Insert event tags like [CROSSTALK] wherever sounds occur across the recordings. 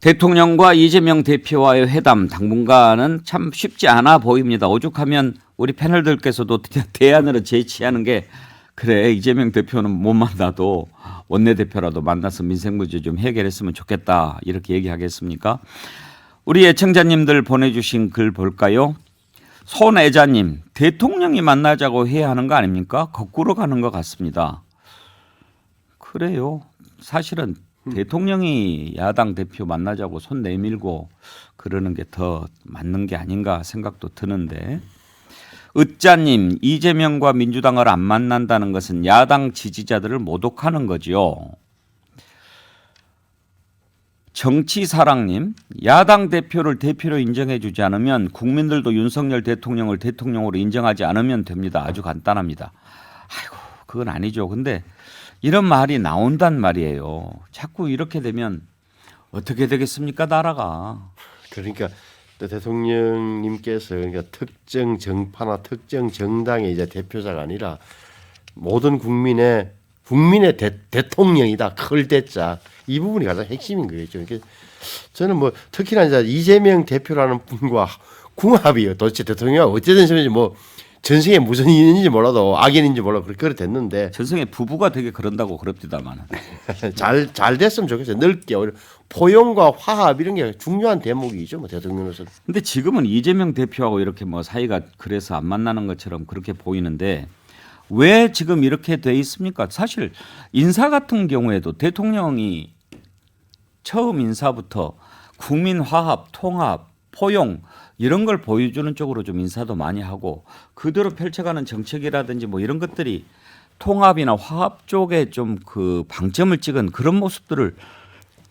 대통령과 이재명 대표와의 회담 당분간은 참 쉽지 않아 보입니다. 오죽하면 우리 패널들께서도 대- 대안으로 제시하는 게 그래 이재명 대표는 못 만나도 원내대표라도 만나서 민생 문제 좀 해결했으면 좋겠다 이렇게 얘기하겠습니까? 우리 애청자님들 보내주신 글 볼까요? 손애자님 대통령이 만나자고 해야 하는 거 아닙니까? 거꾸로 가는 것 같습니다. 그래요. 사실은 대통령이 야당 대표 만나자고 손 내밀고 그러는 게 더 맞는 게 아닌가 생각도 드는데 으짜님 이재명과 민주당을 안 만난다는 것은 야당 지지자들을 모독하는 거지요. 정치사랑님 야당 대표를 대표로 인정해주지 않으면 국민들도 윤석열 대통령을 대통령으로 인정하지 않으면 됩니다. 아주 간단합니다. 아이고 그건 아니죠. 근데 이런 말이 나온단 말이에요. 자꾸 이렇게 되면 어떻게 되겠습니까 나라가. 그러니까 또 대통령님께서 그러니까 특정 정파나 특정 정당의 이제 대표자가 아니라 모든 국민의 국민의 대, 대통령이다 클 대자 이 부분이 가장 핵심인 거겠죠. 그러니까 저는 뭐 특히나 이제 이재명 대표라는 분과 궁합이요. 도대체 대통령 어쨌든 심지 뭐 전생에 무슨 인인지 몰라도 악인인지 몰라 그렇게 그래 됐는데 전생에 부부가 되게 그런다고 그럽디다만 [LAUGHS] 잘 잘 됐으면 좋겠어요. 넓게 오히려 포용과 화합 이런 게 중요한 대목이죠. 뭐 대통령으로서. 근데 지금은 이재명 대표하고 이렇게 뭐 사이가 그래서 안 만나는 것처럼 그렇게 보이는데 왜 지금 이렇게 돼 있습니까? 사실 인사 같은 경우에도 대통령이 처음 인사부터 국민 화합, 통합, 포용 이런 걸 보여주는 쪽으로 좀 인사도 많이 하고 그대로 펼쳐가는 정책이라든지 뭐 이런 것들이 통합이나 화합 쪽에 좀 그 방점을 찍은 그런 모습들을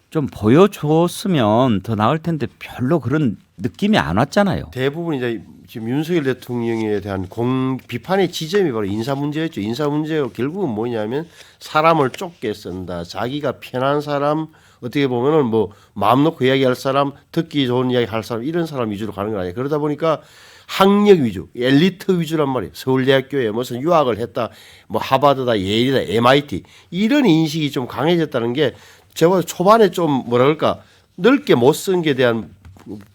좀 보여줬으면 더 나을 텐데 별로 그런 느낌이 안 왔잖아요. 대부분 이제 지금 윤석열 대통령에 대한 공 비판의 지점이 바로 인사 문제였죠. 인사 문제가 결국은 뭐냐면 사람을 좁게 쓴다. 자기가 편한 사람 어떻게 보면은 뭐 마음 놓고 이야기할 사람, 듣기 좋은 이야기 할 사람 이런 사람 위주로 가는 거 아니에요. 그러다 보니까 학력 위주, 엘리트 위주란 말이에요. 서울대학교에 무슨 유학을 했다, 뭐 하버드다, 예일이다, MIT 이런 인식이 좀 강해졌다는 게 제가 초반에 좀 뭐라 그럴까 넓게 못 쓴 게 대한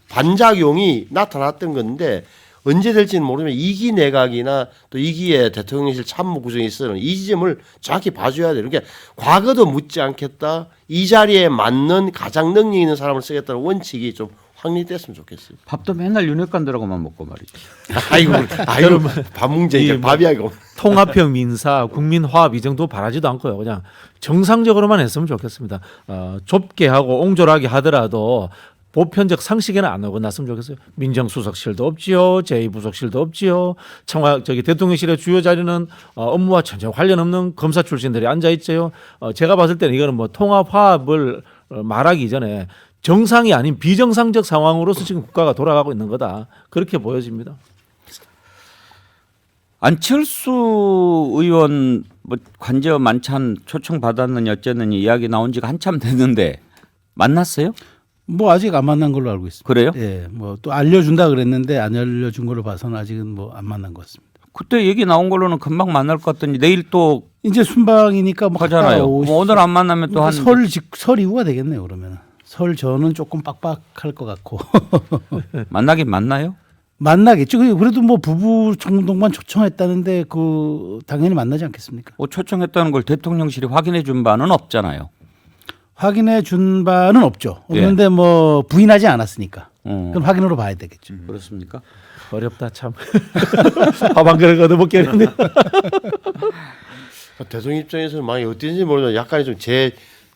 반작용이 나타났던 건데 언제 될지는 모르지만 이기 내각이나 또 이기의 대통령실 참모 구성에 있어서는 이 지점을 정확히 봐줘야 돼요. 그러니까 과거도 묻지 않겠다. 이 자리에 맞는 가장 능력 있는 사람을 쓰겠다는 원칙이 좀 확립됐으면 좋겠어요. 밥도 맨날 윤핵관들하고만 먹고 말이죠. [LAUGHS] 아이고, 아이고, 밥 문제 이 이제 뭐- 밥이야고. 통합형 민사, 국민 화합 이 정도 바라지도 않고요. 그냥 정상적으로만 했으면 좋겠습니다. 어, 좁게 하고 옹졸하게 하더라도 보편적 상식에는 안 어긋났으면 좋겠어요. 민정수석실도 없지요, 제2부속실도 없지요. 청와 저기 대통령실의 주요 자리는 어, 업무와 전혀 관련 없는 검사 출신들이 앉아 있죠. 어, 제가 봤을 때는 이거는 뭐 통합 화합을 어, 말하기 전에 정상이 아닌 비정상적 상황으로서 지금 국가가 돌아가고 있는 거다. 그렇게 보여집니다. 안철수 의원 뭐 관저 만찬 초청 받았느니 어쨌느니 이야기 나온 지가 한참 됐는데 만났어요? 뭐 아직 안 만난 걸로 알고 있습니다. 그래요? 예, 뭐 또 알려준다 그랬는데 안 알려준 걸로 봐서는 아직은 뭐 안 만난 것 같습니다. 그때 얘기 나온 걸로는 금방 만날 것 같더니 내일 또 이제 순방이니까 뭐 갔다 하잖아요. 뭐 오늘 안 만나면 또 그러니까 한 설, 직, 설 이후가 되겠네요. 그러면 설 전은 조금 빡빡할 것 같고 [LAUGHS] 만나긴 만나요? 만나겠죠. 그- 그래도 뭐 부부 총동반 초청했다는데 그 당연히 만나지 않겠습니까? 뭐 초청했다는 걸 대통령실이 확인해 준 바는 없잖아요. 확인해 준 바는 없죠. 예. 없는데 뭐 부인하지 않았으니까. 어. 그럼 확인으로 봐야 되겠죠. 그렇습니까? 어렵다 참. [LAUGHS] 밥 한 그릇 어렵네. [LAUGHS] 대통령 입장에서는 많이 어땠는지 모르지만 약간 좀제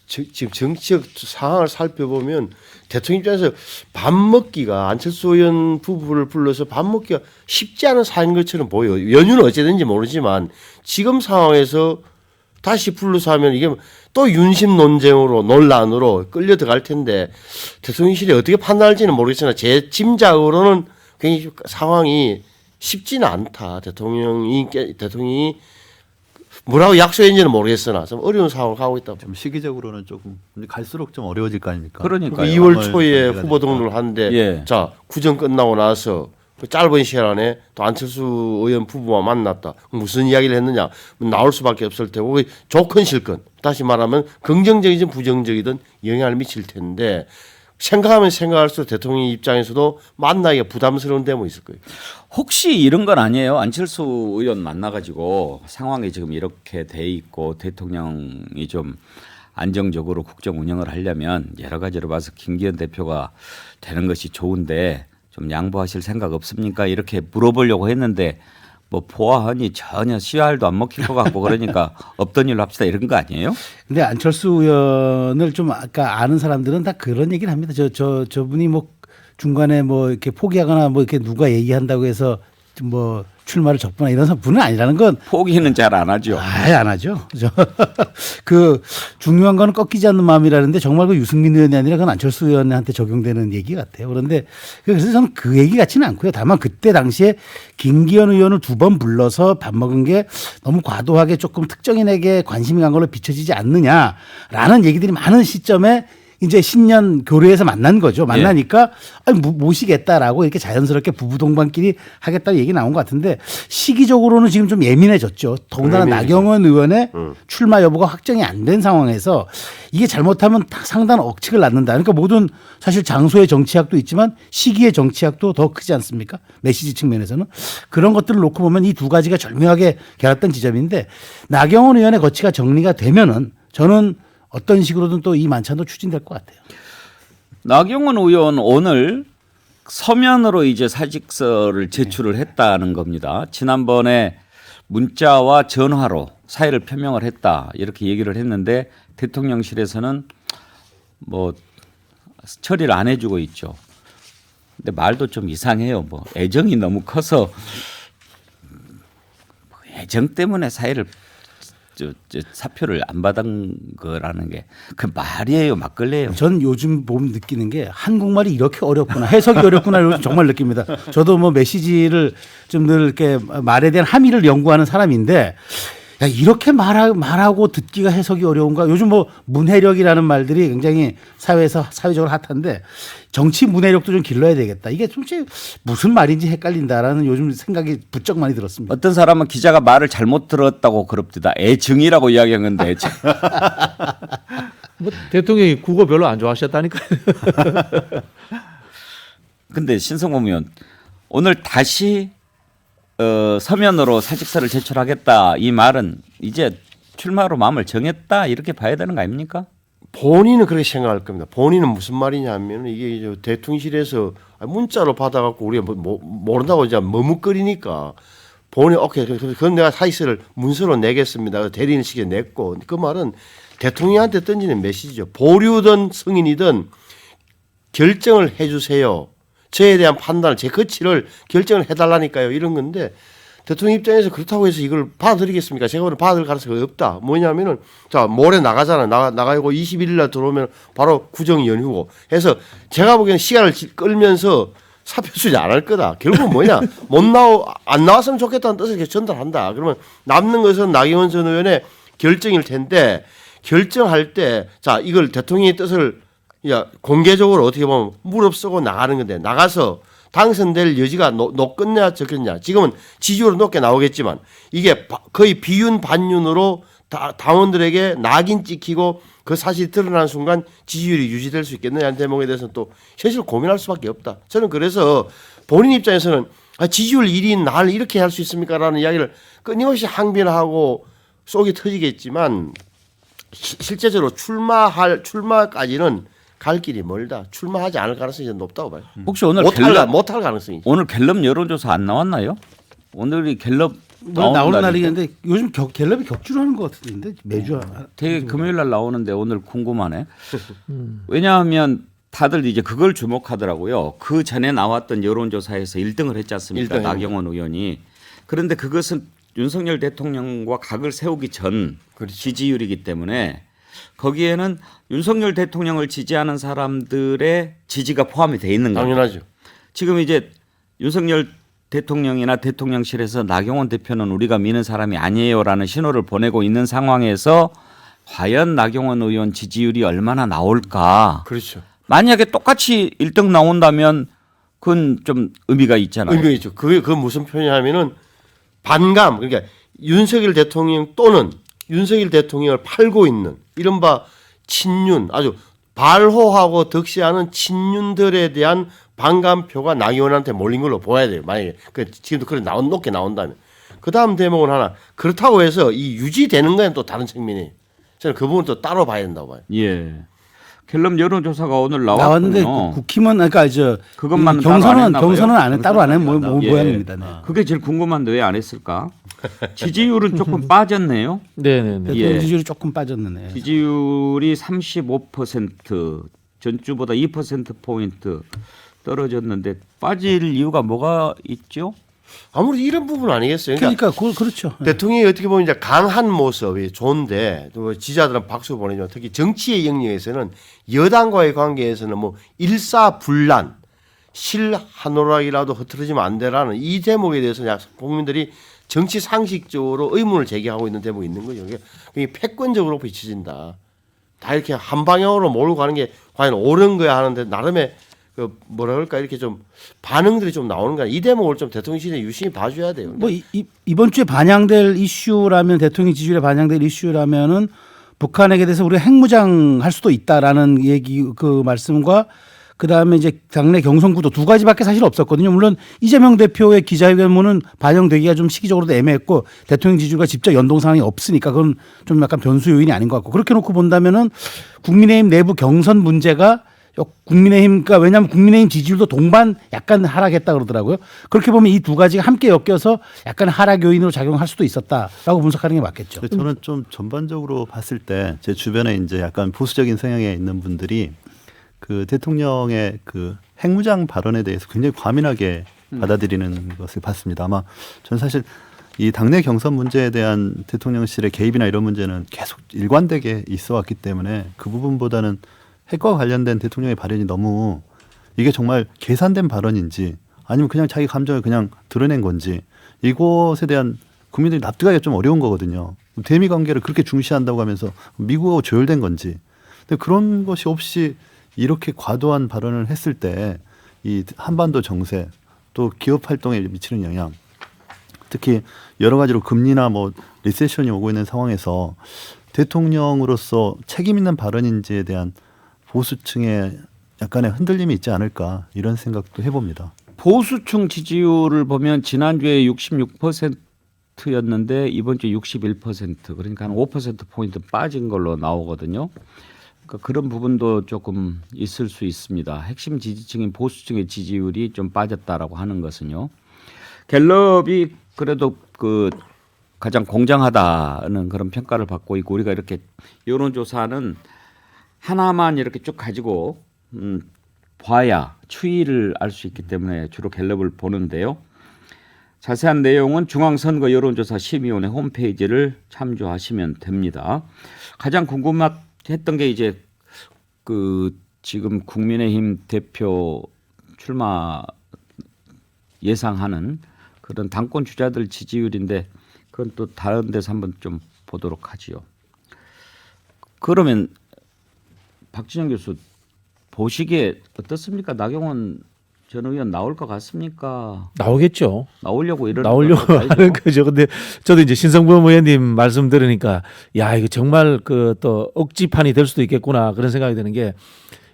지금 정치적 상황을 살펴보면 대통령 입장에서 밥 먹기가 안철수 의원 부부를 불러서 밥 먹기가 쉽지 않은 사인 것처럼 보여요. 연유는 어쨌든지 모르지만 지금 상황에서 다시 불러서 하면 이게 또 윤심 논쟁으로 논란으로 끌려 들어갈 텐데 대통령실이 어떻게 판단할지는 모르겠으나 제 짐작으로는 굉장히 상황이 쉽지는 않다. 대통령이 대통령이 뭐라고 약속했는지는 모르겠으나 좀 어려운 상황을 가고 있다. 좀 시기적으로는 조금 근데 갈수록 좀 어려워질 거 아닙니까? 그러니까요. 그 2월 아마 초에 후보. 등록을 하는데 예. 자 구정 끝나고 나서 그 짧은 시간 안에 또 안철수 의원 부부와 만났다. 무슨 이야기를 했느냐 나올 수밖에 없을 테고 그 조건 실건 다시 말하면 긍정적이든 부정적이든 영향을 미칠 텐데 생각하면 생각할수록 대통령 입장에서도 만나기가 부담스러운 데모 있을 거예요. 혹시 이런 건 아니에요? 안철수 의원 만나가지고 상황이 지금 이렇게 돼 있고 대통령이 좀 안정적으로 국정 운영을 하려면 여러 가지로 봐서 김기현 대표가 되는 것이 좋은데 좀 양보하실 생각 없습니까? 이렇게 물어보려고 했는데 뭐 보아하니 전혀 씨알도 안 먹힐 것 같고 그러니까 [LAUGHS] 없던 일로 합시다 이런 거 아니에요? 근데 안철수 의원을 좀 아까 아는 사람들은 다 그런 얘기를 합니다. 저 저 저분이 뭐 중간에 뭐 이렇게 포기하거나 뭐 이렇게 누가 얘기한다고 해서 좀 뭐 출마를 접거나 이런 분은 아니라는 건 포기는 잘 안 하죠. 아예 안 하죠. 그죠? [LAUGHS] 그 중요한 거는 꺾이지 않는 마음이라는데 정말 그 유승민 의원이 아니라 그건 안철수 의원한테 적용되는 얘기 같아요. 그런데 그래서 저는 그 얘기 같지는 않고요. 다만 그때 당시에 김기현 의원을 두 번 불러서 밥 먹은 게 너무 과도하게 조금 특정인에게 관심이 간 걸로 비춰지지 않느냐라는 얘기들이 많은 시점에 이제 신년 교류에서 만난 거죠. 만나니까 아니, 모- 모시겠다라고 이렇게 자연스럽게 부부 동반끼리 하겠다는 얘기 나온 것 같은데 시기적으로는 지금 좀 예민해졌죠. 더군다나 예민해지죠. 나경원 의원의 출마 여부가 확정이 안 된 상황에서 이게 잘못하면 다 상당한 억측을 낳는다. 그러니까 모든 사실 장소의 정치학도 있지만 시기의 정치학도 더 크지 않습니까? 메시지 측면에서는 그런 것들을 놓고 보면 이 두 가지가 절묘하게 결합된 지점인데 나경원 의원의 거치가 정리가 되면은 저는 어떤 식으로든 또 이 만찬도 추진될 것 같아요. 나경원 의원 오늘 서면으로 이제 사직서를 제출을 했다는 겁니다. 지난번에 문자와 전화로 사의를 표명을 했다 이렇게 얘기를 했는데 대통령실에서는 뭐 처리를 안 해주고 있죠. 근데 말도 좀 이상해요. 뭐 애정이 너무 커서 뭐 애정 때문에 사의를 저, 저 사표를 안 받은 거라는 게 그 말이에요, 막걸리예요. 전 요즘 보면 느끼는 게 한국말이 이렇게 어렵구나 해석이 어렵구나 정말 느낍니다. 저도 뭐 메시지를 좀 늘 이렇게 말에 대한 함의를 연구하는 사람인데 야, 이렇게 말하, 말하고 듣기가 해석이 어려운가? 요즘 뭐 문해력이라는 말들이 굉장히 사회에서 사회적으로 핫한데 정치 문해력도 좀 길러야 되겠다. 이게 솔직히 무슨 말인지 헷갈린다라는 요즘 생각이 부쩍 많이 들었습니다. 어떤 사람은 기자가 말을 잘못 들었다고 그럽디다. 애증이라고 이야기한 건데 애증. [LAUGHS] 뭐 대통령이 국어 별로 안 좋아하셨다니까. [LAUGHS] 근데 신성범 의원 오늘 다시 어, 서면으로 사직서를 제출하겠다 이 말은 이제 출마로 마음을 정했다 이렇게 봐야 되는 거 아닙니까? 본인은 그렇게 생각할 겁니다. 본인은 무슨 말이냐면 이게 이제 대통령실에서 문자로 받아갖고 우리가 뭐, 뭐, 모른다고 이제 머뭇거리니까 본인 오케이 그건 내가 사이스를 문서로 내겠습니다. 대리인식에 냈고 그 말은 대통령한테 던지는 메시지죠. 보류든 승인이든 결정을 해주세요. 저에 대한 판단을 제 거치를 결정을 해달라니까요. 이런 건데 대통령 입장에서 그렇다고 해서 이걸 받아들이겠습니까? 제가 오늘 받을 가능성이 없다. 뭐냐면은 자 모레 나가잖아. 나가 나가고 21일 날 들어오면 바로 구정 연휴고 해서 제가 보기에는 시간을 지- 끌면서 사표 수리 안 할 거다. 결국은 뭐냐 [LAUGHS] 못 나오 안 나왔으면 좋겠다는 뜻을 이렇게 전달한다. 그러면 남는 것은 나경원 전 의원의 결정일 텐데 결정할 때 자 이걸 대통령의 뜻을 야 공개적으로 어떻게 보면 무릅쓰고 나가는 건데 나가서 당선될 여지가 높- 높겠냐 적겠냐 지금은 지지율은 높게 나오겠지만 이게 바- 거의 비윤 반윤으로 다, 당원들에게 낙인 찍히고 그 사실이 드러나는 순간 지지율이 유지될 수 있겠느냐는 대목에 대해서는 또 현실 고민할 수밖에 없다. 저는 그래서 본인 입장에서는 아, 지지율 1위인 날 이렇게 할 수 있습니까 라는 이야기를 끊임없이 항변하고 속이 터지겠지만 시- 실제적으로 출마할 출마까지는 갈 길이 멀다. 출마하지 않을 가능성이 높다고 봐요. 혹시 오늘 못할 갤럽 못할 가능성이. 오늘 갤럽 여론조사 안 나왔나요? 오늘이 갤럽 뭐 나오는. 날이겠는데 요즘 격, 갤럽이 격주로 하는 것 같은데 매주 하- 되게 금요일 날 나오는데 오늘 궁금하네. [LAUGHS] 왜냐하면 다들 이제 그걸 주목하더라고요. 그 전에 나왔던 여론조사에서 1등을 했지 않습니까? 일등 했는데. 나경원 의원이. 그런데 그것은 윤석열 대통령과 각을 세우기 전 지지율이기 때문에 거기에는 윤석열 대통령을 지지하는 사람들의 지지가 포함이 돼 있는 거예요. 당연하죠. 지금 이제 윤석열 대통령이나 대통령실에서 나경원 대표는 우리가 미는 사람이 아니에요라는 신호를 보내고 있는 상황에서 과연 나경원 의원 지지율이 얼마나 나올까? 그렇죠. 만약에 똑같이 1등 나온다면 그건 좀 의미가 있잖아요. 의미가 있죠. 그게 그 무슨 표현이냐면은 반감. 그러니까 윤석열 대통령 또는 윤석열 대통령을 팔고 있는 이른바 친윤 아주 발호하고 덕시하는 친윤들에 대한 반감표가 나경원한테 몰린 걸로 보아야 돼요. 만약에 그 지금도 그래 나온 높게 나온다면 그 다음 대목은 하나 그렇다고 해서 이 유지되는 건 또 다른 측면이 저는 그 부분 또 따로 봐야 된다고 봐요. 예. 갤럽 여론조사가 오늘 나왔는데. 그 국힘은 그러니까 저 그것만 경선은. 경선은 안 해, 따로 안해 모, 모, 예. 모양입니다. 네. 그게 제일 궁금한데 왜 안 했을까? 지지율은 조금 [LAUGHS] 빠졌네요. 네네네. 예. 대통령 지지율이 조금 빠졌네. 지지율이 35% 전주보다 2% 포인트 떨어졌는데 빠질 이유가 뭐가 있죠? 아무래도 이런 부분 아니겠어요. 그러니까 그러니까 그, 그렇죠. 대통령이 어떻게 보면 이제 강한 모습이 좋은데 또 지지자들은 박수 보내지만 특히 정치의 영역에서는 여당과의 관계에서는 뭐 일사불란 실한오락이라도 흐트러지면 안 되라는 이 대목에 대해서 약 국민들이 정치 상식적으로 의문을 제기하고 있는 대목이 있는 거죠. 그게 패권적으로 비춰진다. 다 이렇게 한 방향으로 몰고 가는 게 과연 옳은 거야 하는데 나름의 그 뭐라 그럴까 이렇게 좀 반응들이 좀 나오는 거야. 이 대목을 좀 대통령실에 유심히 봐줘야 돼요. 뭐 이, 이- 이 번 주에 반영될 이슈라면 대통령 지지율에 반영될 이슈라면은 북한에게 대해서 우리가 핵무장 할 수도 있다라는 얘기 그 말씀과 그 다음에 이제 당내 경선 구도 두 가지밖에 사실 없었거든요. 물론 이재명 대표의 기자회견문은 반영되기가 좀 시기적으로도 애매했고 대통령 지지율과 직접 연동 상황이 없으니까 그건 좀 약간 변수 요인이 아닌 것 같고 그렇게 놓고 본다면은 국민의힘 내부 경선 문제가 국민의힘 그러니까 왜냐하면 국민의힘 지지율도 동반 약간 하락했다 그러더라고요. 그렇게 보면 이 두 가지가 함께 엮여서 약간 하락 요인으로 작용할 수도 있었다라고 분석하는 게 맞겠죠. 저는 좀 전반적으로 봤을 때 제 주변에 이제 약간 보수적인 성향에 있는 분들이 그 대통령의 그 핵무장 발언에 대해서 굉장히 과민하게 받아들이는 것을 봤습니다. 아마 전 사실 이 당내 경선 문제에 대한 대통령실의 개입이나 이런 문제는 계속 일관되게 있어 왔기 때문에 그 부분보다는 핵과 관련된 대통령의 발언이 너무 이게 정말 계산된 발언인지 아니면 그냥 자기 감정을 그냥 드러낸 건지 이것에 대한 국민들이 납득하기가 좀 어려운 거거든요. 대미 관계를 그렇게 중시한다고 하면서 미국하고 조율된 건지. 근데 그런 것이 없이 이렇게 과도한 발언을 했을 때 이 한반도 정세 또 기업 활동에 미치는 영향 특히 여러 가지로 금리나 뭐 리세션이 오고 있는 상황에서 대통령으로서 책임 있는 발언인지에 대한 보수층의 약간의 흔들림이 있지 않을까 이런 생각도 해봅니다. 보수층 지지율을 보면 지난주에 66%였는데 이번 주에 61% 그러니까 한 5% 포인트 빠진 걸로 나오거든요. 그러니까 그런 부분도 조금 있을 수 있습니다. 핵심 지지층인 보수층의 지지율이 좀 빠졌다라고 하는 것은요. 갤럽이 그래도 그 가장 공정하다는 그런 평가를 받고 있고 우리가 이렇게 여론조사는 하나만 이렇게 쭉 가지고 음, 봐야 추이를 알 수 있기 때문에 주로 갤럽을 보는데요. 자세한 내용은 중앙선거 여론조사 심의원의 홈페이지를 참조하시면 됩니다. 가장 궁금했던 게 이제 그 지금 국민의힘 대표 출마 예상하는 그런 당권 주자들 지지율인데 그건 또 다른 데서 한번 좀 보도록 하지요. 그러면 박진영 교수 보시기에 어떻습니까? 나경원 전 의원 나올 것 같습니까? 나오겠죠. 나오려고 이러는 나오려고? 하는 거죠. 근데 저도 이제 신성범 의원님 말씀 들으니까 야 이거 정말 그 또 억지판이 될 수도 있겠구나 그런 생각이 드는 게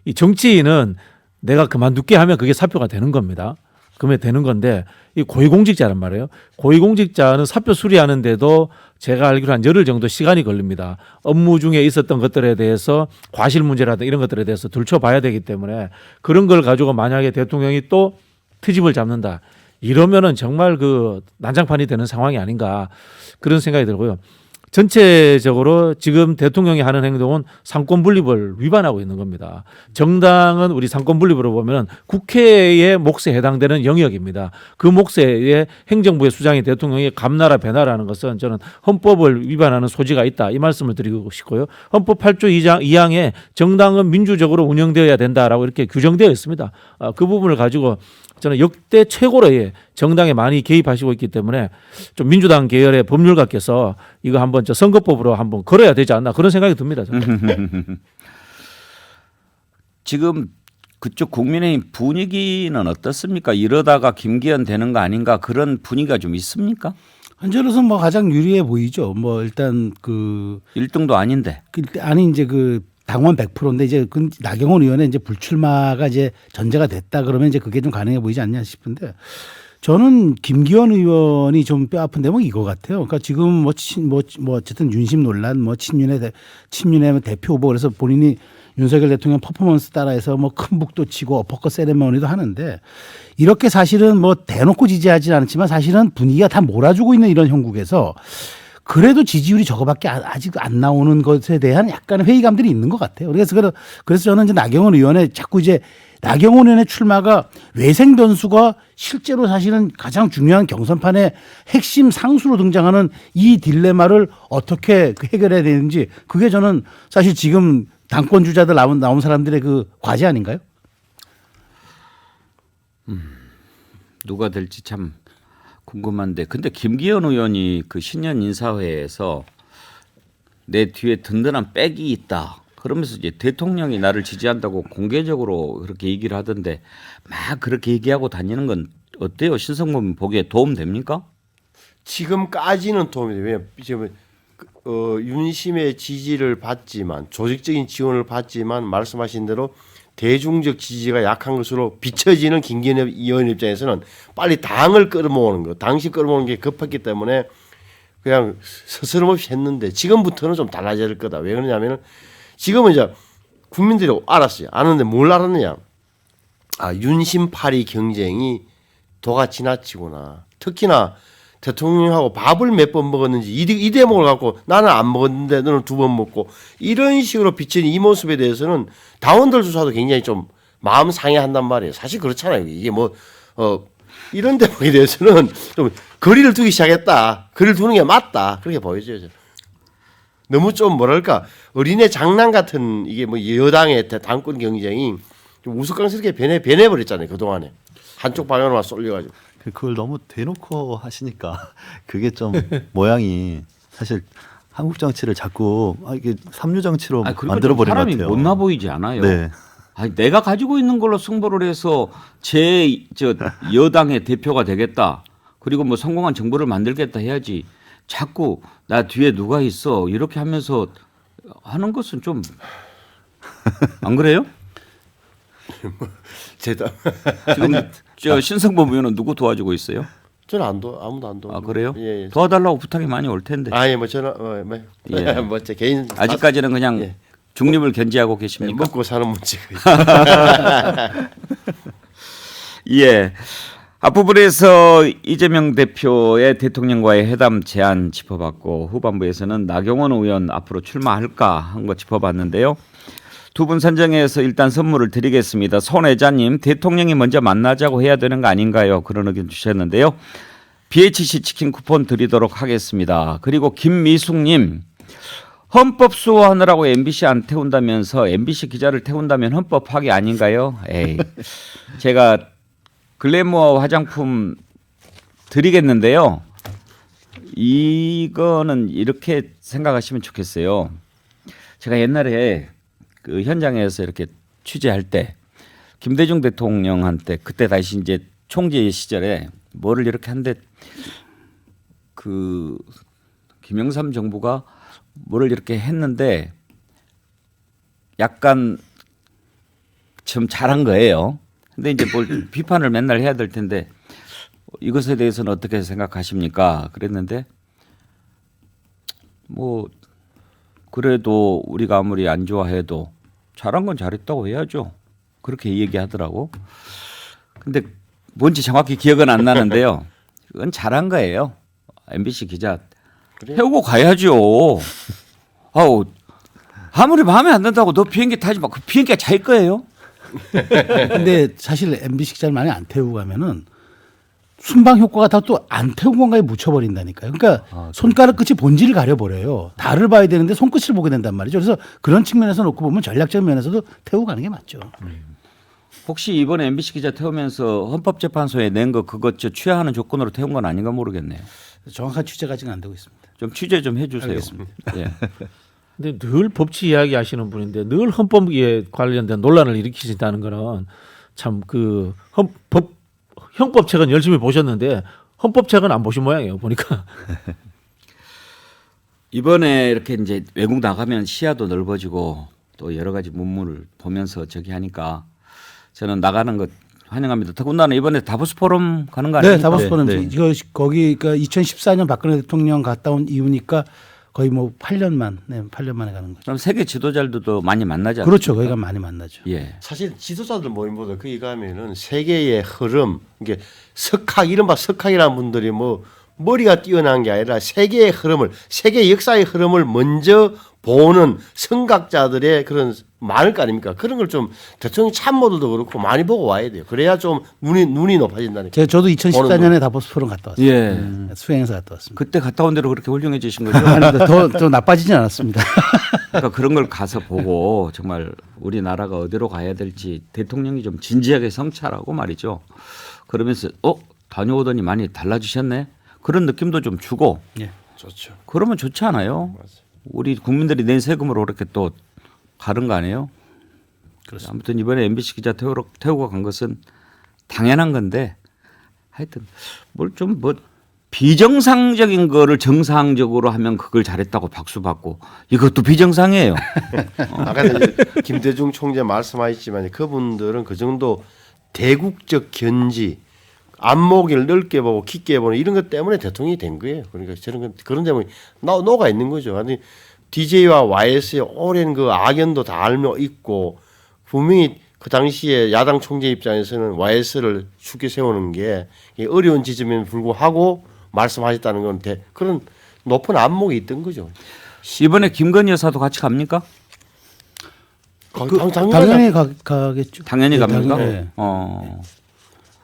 이 정치인은 내가 그만둘게 하면 그게 사표가 되는 겁니다. 그러면 되는 건데 이 고위공직자란 말이에요. 고위공직자는 사표 수리하는데도 제가 알기로 한 열흘 정도 시간이 걸립니다. 업무 중에 있었던 것들에 대해서 과실 문제라든가 이런 것들에 대해서 들춰봐야 되기 때문에 그런 걸 가지고 만약에 대통령이 또 트집을 잡는다. 이러면은 정말 그 난장판이 되는 상황이 아닌가 그런 생각이 들고요. 전체적으로 지금 대통령이 하는 행동은 상권 분립을 위반하고 있는 겁니다. 정당은 우리 상권 분립으로 보면 국회의 몫에 해당되는 영역입니다. 그 몫에 행정부의 수장이 대통령이 감나라 배나라는 것은 저는 헌법을 위반하는 소지가 있다 이 말씀을 드리고 싶고요. 헌법 8조 2장 2항에 정당은 민주적으로 운영되어야 된다라고 이렇게 규정되어 있습니다. 아, 그 부분을 가지고 저는 역대 최고로의 정당에 많이 개입하시고 있기 때문에 좀 민주당 계열의 법률가께서 이거 한번 저 선거법으로 한번 걸어야 되지 않나 그런 생각이 듭니다. 저는. [LAUGHS] 지금 그쪽 국민의힘 분위기는 어떻습니까? 이러다가 김기현 되는 거 아닌가 그런 분위기가 좀 있습니까? 현재로서 뭐 가장 유리해 보이죠. 뭐 일단 그 1등도 아닌데. 그 아니 이제 그 당원 100%인데 이제 그 나경원 의원의 이제 불출마가 이제 전제가 됐다 그러면 이제 그게 좀 가능해 보이지 않냐 싶은데 저는 김기현 의원이 좀 뼈 아픈 대목이 이거 같아요. 그러니까 지금 뭐, 친, 뭐, 뭐 어쨌든 윤심 논란, 뭐 친윤의 대, 친윤의 대표 후보 그래서 본인이 윤석열 대통령 퍼포먼스 따라해서 뭐 큰 북도 치고 어퍼컷 세레머니도 하는데 이렇게 사실은 뭐 대놓고 지지하지 않지만 사실은 분위기가 다 몰아주고 있는 이런 형국에서 그래도 지지율이 저거밖에 아- 아직 안 나오는 것에 대한 약간의 회의감들이 있는 것 같아요. 그래서 그래- 그래서 저는 이제 나경원 의원의 자꾸 이제 나경원 의원의 출마가 외생 변수가 실제로 사실은 가장 중요한 경선판의 핵심 상수로 등장하는 이 딜레마를 어떻게 그 해결해야 되는지 그게 저는 사실 지금 당권 주자들 나온 나온 사람들의 그 과제 아닌가요? 누가 될지 참 궁금한데 근데 김기현 의원이 그 신년 인사회에서 내 뒤에 든든한 백이 있다. 그러면서 이제 대통령이 나를 지지한다고 공개적으로 그렇게 얘기를 하던데 막 그렇게 얘기하고 다니는 건 어때요? 신성범 보기에 도움 됩니까? 지금까지는 도움이 돼요. 지금 어, 윤심의 지지를 받지만 조직적인 지원을 받지만 말씀하신 대로 대중적 지지가 약한 것으로 비춰지는 김기현 의원 입장에서는 빨리 당을 끌어모으는 거, 당시 끌어모으는 게 급했기 때문에 그냥 스스럼없이 했는데 지금부터는 좀 달라질 거다. 왜 그러냐면은 지금은 이제 국민들이 알았어요. 아는데 뭘 알았느냐? 아 윤심파리 경쟁이 도가 지나치구나. 특히나 대통령하고 밥을 몇 번 먹었는지 이, 이 대목을 갖고 나는 안 먹었는데 너는 두 번 먹고 이런 식으로 비친 이 모습에 대해서는 당원들 조사도 굉장히 좀 마음 상해한단 말이에요. 사실 그렇잖아요. 이게 뭐 어, 이런 대목에 대해서는 좀 거리를 두기 시작했다. 거리를 두는 게 맞다. 그렇게 보여져요. 너무 좀 뭐랄까 어린애 장난 같은 이게 뭐 여당의 대- 당권 경쟁이 좀 우스꽝스럽게 변해 변해 버렸잖아요 그 동안에 한쪽 방향으로만 쏠려가지고 그- 그걸 너무 대놓고 하시니까 [LAUGHS] 그게 좀 모양이 사실 한국 정치를 자꾸 아, 이게 삼류 정치로 아니, 그리고 만들어 좀 버린 것 사람이 같아요. 못나 보이지 않아요? 네. 아니, 내가 가지고 있는 걸로 승부를 해서 제 저 여당의 대표가 되겠다. 그리고 뭐 성공한 정부를 만들겠다 해야지. 자꾸 나 뒤에 누가 있어 이렇게 하면서 하는 것은 좀 안 그래요? [LAUGHS] 제다 지금 저 신성범 의원은 누구 도와주고 있어요? 저는 안 도 아무도 안 도. 아 그래요? 예. 예. 도와달라고 부탁이 많이 올 텐데 아예 뭐 저는 어, 뭐, 예. [LAUGHS] 뭐제 개인 아직까지는 그냥 예. 중립을 견지하고 네, 계십니까? 먹고 사는 문제가 [LAUGHS] 예. 앞부분에서 이재명 대표의 대통령과의 회담 제안 짚어봤고 후반부에서는 나경원 의원 앞으로 출마할까 한 거 짚어봤는데요. 두 분 선정해서 일단 선물을 드리겠습니다. 손 회장님 대통령이 먼저 만나자고 해야 되는 거 아닌가요? 그런 의견 주셨는데요. BHC 치킨 쿠폰 드리도록 하겠습니다. 그리고 김미숙님 헌법 수호하느라고 MBC 안 태운다면서 MBC 기자를 태운다면 헌법 파기 아닌가요? 에이, 제가 글래머 화장품 드리겠는데요. 이거는 이렇게 생각하시면 좋겠어요. 제가 옛날에 그 현장에서 이렇게 취재할 때 김대중 대통령한테 그때 다시 이제 총재 시절에 뭐를 이렇게 한데 그 김영삼 정부가 뭐를 이렇게 했는데 약간 좀 잘한 거예요. 근데 이제 뭘 [CLEARS THROAT] 비판을 맨날 해야 될 텐데 이것에 대해서는 어떻게 생각하십니까? 그랬는데 뭐 그래도 우리가 아무리 안 좋아해도 잘한 건 잘했다고 해야죠. 그렇게 얘기하더라고. 근데 뭔지 정확히 기억은 안 나는데요. [LAUGHS] 그건 잘한 거예요. MBC 기자 태우고 가야죠. 아우 아무리 마음에 안 든다고 너 비행기 타지 마. 그 비행기가 자기 거예요. [LAUGHS] 근데 사실 MBC 기자를 많이 안 태우고 가면은 순방 효과가 다 또 안 태운 건가에 묻혀버린다니까요. 그러니까 손가락 끝이 본질을 가려버려요. 달을 봐야 되는데 손끝을 보게 된단 말이죠. 그래서 그런 측면에서 놓고 보면 전략적 면에서도 태우고 가는 게 맞죠. 혹시 이번에 MBC 기자 태우면서 헌법재판소에 낸 거 그것 저 취하하는 조건으로 태운 건 아닌가 모르겠네요. 정확한 취재가 아직 안 되고 있습니다. 좀 취재 좀 해주세요. 예. [LAUGHS] 근데 늘 법치 이야기 하시는 분인데 늘 헌법에 관련된 논란을 일으키신다는 거는 참그 헌법 형법책은 열심히 보셨는데 헌법책은 안 보신 모양이에요 보니까 [LAUGHS] 이번에 이렇게 이제 외국 나가면 시야도 넓어지고 또 여러 가지 문물을 보면서 저기 하니까 저는 나가는 것 환영합니다. 더군다나 이번에 다보스 포럼 가는 거 네, 아닙니까? 다보스 네, 포럼 네. 이거 거기 그러니까 2014년 박근혜 대통령 갔다 온 이후니까 거의 뭐 8년 만, 네, 8년 만에 가는 거죠. 그럼 세계 지도자들도 많이 만나지 않습니까? 그렇죠. 거기가 많이 만나죠. 예. 사실 지도자들 모임보다 거기 가면은 세계의 흐름, 이게 석학 이른바 석학이라는 분들이 뭐 머리가 뛰어난 게 아니라 세계의 흐름을 세계 역사의 흐름을 먼저 보는 성각자들의 그런 많을 거 아닙니까? 그런 걸 좀 대통령 참모들도 그렇고 많이 보고 와야 돼요. 그래야 좀 눈이 눈이 높아진다니까. 제가 저도 2014년에 다보스 포럼 갔다 왔어요. 예. 네, 수행해서 갔다 왔습니다. 그때 갔다 온 대로 그렇게 훌륭해지신 거죠? 아닙니다. 더, 더 나빠지진 않았습니다. [LAUGHS] 그러니까 그런 걸 가서 보고 정말 우리나라가 어디로 가야 될지 대통령이 좀 진지하게 성찰하고 말이죠. 그러면서 어 다녀오더니 많이 달라지셨네 그런 느낌도 좀 주고 예. 좋죠. 그러면 좋지 않아요? 우리 국민들이 낸 세금으로 그렇게 또 가는 거 아니에요? 아무튼 이번에 MBC 기자 태우러, 태우고 간 것은 당연한 건데 하여튼 뭘 좀 뭐 비정상적인 거를 정상적으로 하면 그걸 잘했다고 박수 받고 이것도 비정상이에요. [LAUGHS] 아까 김대중 총재 말씀하셨지만 그분들은 그 정도 대국적 견지 안목을 넓게 보고 깊게 보는 이런 것 때문에 대통령이 된 거예요. 그러니까 저런 건 그런 점이 나 녹아 있는 거죠. 아니 DJ와 YS의 오랜 그 악연도 다 알며 있고 분명히 그 당시에 야당 총재 입장에서는 YS를 죽게 세우는 게 어려운 지점에도 불구하고 말씀하셨다는 건 대, 그런 높은 안목이 있던 거죠. 이번에 김건희 여사도 같이 갑니까? 그, 그, 당, 당연히 가, 가겠죠. 당연히 예, 갑니까? 당연히, 예. 어.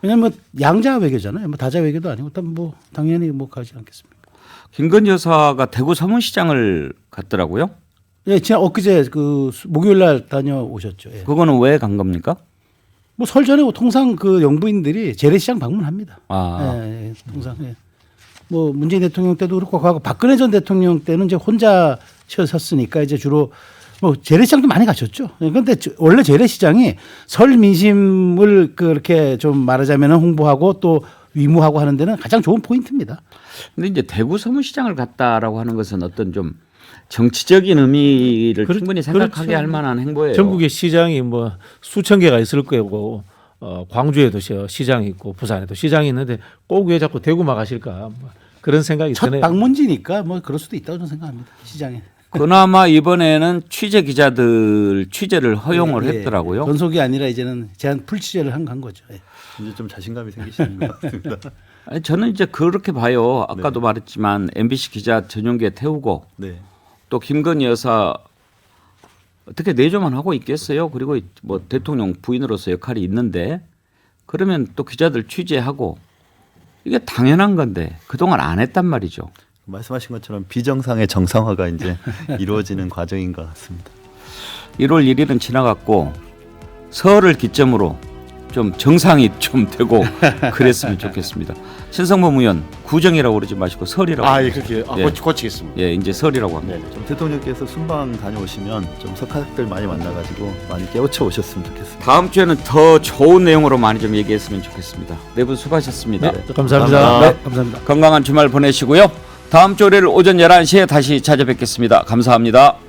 왜냐면 뭐 양자 외교잖아요. 뭐 다자 외교도 아니고 일단 뭐 당연히 뭐 가지 않겠습니까? 김건희 여사가 대구 서문시장을 갔더라고요. 예, 지난 엊그제 그 수- 목요일 날 다녀오셨죠. 예. 그거는 왜 간 겁니까? 뭐 설 전에 통상 그 영부인들이 재래시장 방문합니다. 아. 예, 예, 통상. 예. 뭐 문재인 대통령 때도 그렇고 하고 박근혜 전 대통령 때는 이제 혼자 쳤었으니까 이제 주로 뭐 재래시장도 많이 가셨죠. 그런데 원래 재래시장이 설 민심을 그렇게 좀 말하자면 홍보하고 또 위무하고 하는 데는 가장 좋은 포인트입니다. 근데 이제 대구 서문시장을 갔다라고 하는 것은 어떤 좀 정치적인 의미를 그렇- 충분히 생각하게 그렇죠. 할 만한 행보예요. 전국의 시장이 뭐 수천 개가 있을 거고 어, 광주에도 시- 시장이 있고 부산에도 시장이 있는데 꼭 왜 자꾸 대구만 가실까 뭐 그런 생각이 첫 드네요. 방문지니까 뭐 그럴 수도 있다고 저는 생각합니다. 시장에. 그나마 이번에는 취재 기자들 취재를 허용을 예, 예. 했더라고요. 전속이 아니라 이제는 제한 풀 취재를 한, 간 거죠. 예. 이제 좀 자신감이 생기시는 것 같습니다. [LAUGHS] 아니, 저는 이제 그렇게 봐요. 아까도 말했지만 MBC 기자 전용기에 태우고 네. 또 김건희 여사 어떻게 내조만 하고 있겠어요? 그리고 뭐 대통령 부인으로서 역할이 있는데 그러면 또 기자들 취재하고 이게 당연한 건데 그동안 안 했단 말이죠. 말씀하신 것처럼 비정상의 정상화가 이제 [LAUGHS] 이루어지는 과정인 것 같습니다. 1월 1일은 지나갔고 설을 기점으로 좀 정상이 좀 되고 [LAUGHS] 그랬으면 좋겠습니다. 신성범 의원 구정이라고 그러지 마시고 설이라고. 아, 예. 그렇게 아, 예. 고치, 고치겠습니다. 예, 이제 설이라고 합니다. 네. 좀 대통령께서 순방 다녀오시면 좀 석학들 많이 만나가지고 많이 깨우쳐 오셨으면 좋겠습니다. 다음 주에는 더 좋은 내용으로 많이 좀 얘기했으면 좋겠습니다. 네 분 수고하셨습니다. 네, 감사합니다. 감사합니다. 네, 감사합니다. 건강한 주말 보내시고요. 다음 주 월요일 오전 11시에 다시 찾아뵙겠습니다. 감사합니다.